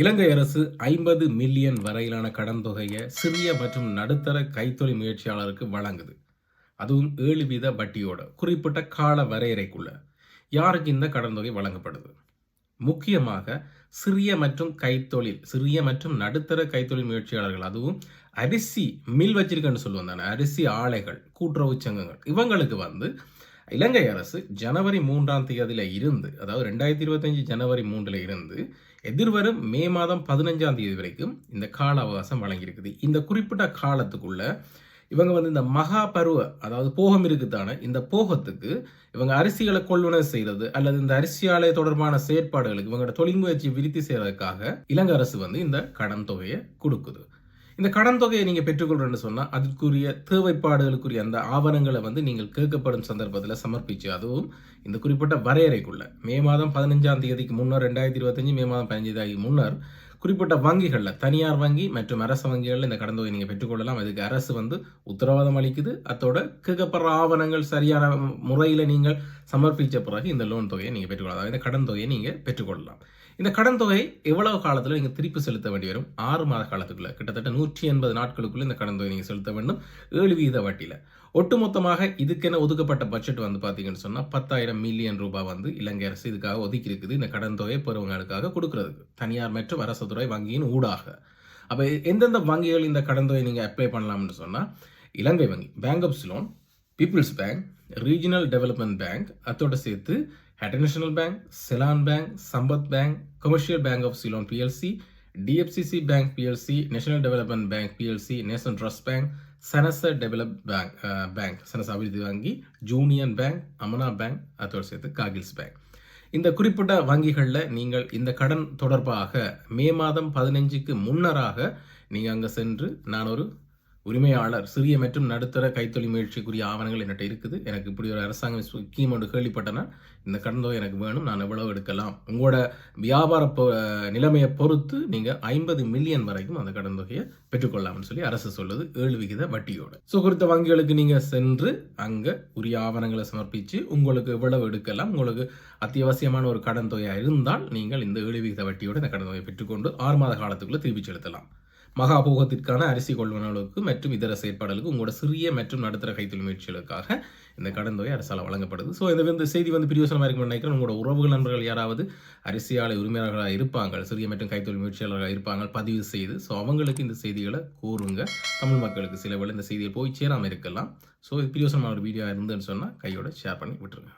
இலங்கை அரசு ஐம்பது மில்லியன் வரையிலான கடன் தொகையை சிறிய மற்றும் நடுத்தர கைத்தொழில் முயற்சியாளருக்கு வழங்குது. அதுவும் ஏழு வீத வட்டியோட குறிப்பிட்ட கால வரையறைக்குள்ள யாருக்கு இந்த கடன் தொகை வழங்கப்படுது? முக்கியமாக சிறிய மற்றும் கைத்தொழில் சிறிய மற்றும் நடுத்தர கைத்தொழில் முயற்சியாளர்கள் அதுவும் அரிசி மில் வச்சிருக்கேன்னு சொல்லுவோம் தானே அரிசி ஆலைகள் கூட்டுறவு சங்கங்கள் இவங்களுக்கு வந்து இலங்கை அரசு ஜனவரி மூன்றாம் தேதியில இருந்து அதாவது ரெண்டாயிரத்தி இருபத்தஞ்சு ஜனவரி மூன்றில் இருந்து எதிர்வரும் மே மாதம் பதினஞ்சாம் தேதி வரைக்கும் இந்த கால அவகாசம் வழங்கியிருக்குது. இந்த குறிப்பிட்ட காலத்துக்குள்ள இவங்க வந்து இந்த மகா பருவ அதாவது போகம் இருக்குதானே இந்த போகத்துக்கு இவங்க அரிசிகளை கொள்வனை செய்யறது அல்லது இந்த அரிசி தொடர்பான செயற்பாடுகளுக்கு இவங்களோட தொழில் முயற்சி விருத்தி செய்யறதுக்காக இலங்கை அரசு வந்து இந்த கடன் தொகையை கொடுக்குது. இந்த கடன் தொகையை நீங்கள் பெற்றுக்கொள்றேன்னு சொன்னா அதுக்குரிய தேவைப்பாடுகளுக்குரிய அந்த ஆவணங்களை வந்து நீங்கள் கேட்கப்படும் சந்தர்ப்பத்தில் சமர்ப்பிச்சு அதுவும் இந்த குறிப்பிட்ட வரையறைக்குள்ள. மே மாதம் பதினஞ்சாம் தேதிக்கு முன்னர் ரெண்டாயிரத்தி இருபத்தஞ்சு மே மாதம் பதினஞ்சு தேதிக்கு முன்னர் குறிப்பிட்ட வங்கிகளில் தனியார் வங்கி மற்றும் அரசு வங்கிகளில் இந்த கடன் தொகை நீங்கள் பெற்றுக்கொள்ளலாம். அதுக்கு அரசு வந்து உத்தரவாதம் அளிக்குது. அதோட கேட்கப்படுற ஆவணங்கள் சரியான முறையில் நீங்கள் சமர்ப்பித்த பிறகு இந்த லோன் தொகையை நீங்கள் பெற்றுக்கொள்ளலாம். இந்த கடன் தொகையை நீங்கள் பெற்றுக்கொள்ளலாம். இந்த கடன் தொகை எவ்வளவு காலத்தில் நீங்கள் திருப்பி செலுத்த வேண்டி வரும்? ஆறு மாத காலத்துக்குள்ளே. கிட்டத்தட்ட நூற்றி எண்பது நாட்களுக்குள்ள இந்த கடன் தொகை நீங்கள் செலுத்த வேண்டும். ஏழு வீத வட்டியில். ஒட்டுமொத்தமாக இதுக்கென ஒதுக்கப்பட்ட பட்ஜெட் வந்து பார்த்தீங்கன்னு சொன்னால் பத்தாயிரம் மில்லியன் ரூபாய் வந்து இலங்கை அரசு இதுக்காக ஒதுக்கி இருக்குது இந்த கடன் தொகை பெறுவங்களுக்காக கொடுக்கறதுக்கு தனியார் மற்றும் அரசு துறை வங்கியின் ஊடாக. அப்போ எந்தெந்த வங்கிகள் இந்த கடன் தொகை நீங்கள் அப்ளை பண்ணலாம்னு சொன்னால் இலங்கை வங்கி bank of Ceylon people's bank regional development bank அதோட சேர்த்து international bank Seylan bank Sampath bank commercial bank of Ceylon PLC DFCC bank PLC national development bank PLC national trust bank Sanasa develop bank bank Sanasa அபிவிருத்தி வங்கி ஜூனியன் bank அமனா bank அதோடு சேர்த்து காகில்ஸ் bank இந்த குறிப்பிட்ட வங்கிகளில் நீங்கள் இந்த கடன் தொடர்பாக மே மாதம் பதினஞ்சுக்கு முன்னராக நீங்கள் அங்கே சென்று நான் ஒரு உரிமையாளர் சிறிய மற்றும் நடுத்தர கைத்தொழில் முயற்சிக்குரிய ஆவணங்கள் என்கிட்ட இருக்குது. எனக்கு இப்படி ஒரு அரசாங்கம் ஸ்கீம் ஒன்று கேள்விப்பட்டேன்னா இந்த கடன் தொகை எனக்கு வேணும் நான் எவ்வளவு எடுக்கலாம். உங்களோட வியாபார நிலைமையை பொறுத்து நீங்கள் ஐம்பது மில்லியன் வரைக்கும் அந்த கடன் தொகையை பெற்றுக்கொள்ளலாம்னு சொல்லி அரசு சொல்லுது ஏழு விகித வட்டியோட. ஸோ குறித்த வங்கிகளுக்கு நீங்கள் சென்று அங்கே உரிய ஆவணங்களை சமர்ப்பித்து உங்களுக்கு எவ்வளவு எடுக்கலாம் உங்களுக்கு அத்தியாவசியமான ஒரு கடன் தொகையாக இருந்தால் நீங்கள் இந்த ஏழு விகித வட்டியோட இந்த கடன் தொகையை பெற்றுக்கொண்டு ஆறு மாத காலத்துக்குள்ளே திருப்பி செலுத்தலாம். மகாபோகத்திற்கான அரிசி கொள்வனவுக்கு மற்றும் இதர செயற்பாடுகளுக்கு உங்களோட சிறிய மற்றும் நடுத்தர கைத்தொழில் முயற்சிகளுக்காக இந்த கடன் தொகை அரசால் வழங்கப்படுது. ஸோ இந்த இந்த செய்தி வந்து பிரியோசனமாக இருக்கும் நினைக்கிறேன். உங்களோட உறவுகள் நண்பர்கள் யாராவது அரிசியாலை உரிமையாளர்களாக இருப்பாங்க சிறிய மற்றும் கைத்தொழில் முயற்சியாளர்களாக இருப்பாங்க பதிவு செய்து ஸோ அவங்களுக்கு இந்த செய்திகளை கூறுங்க. தமிழ் மக்களுக்கு சில வேலை இந்த செய்தியை போய் சேராமல் இருக்கலாம். ஸோ இது பிரியோசனமான ஒரு வீடியோ இருந்துன்னு சொன்னால் கையோட ஷேர் பண்ணி விட்டுருங்க.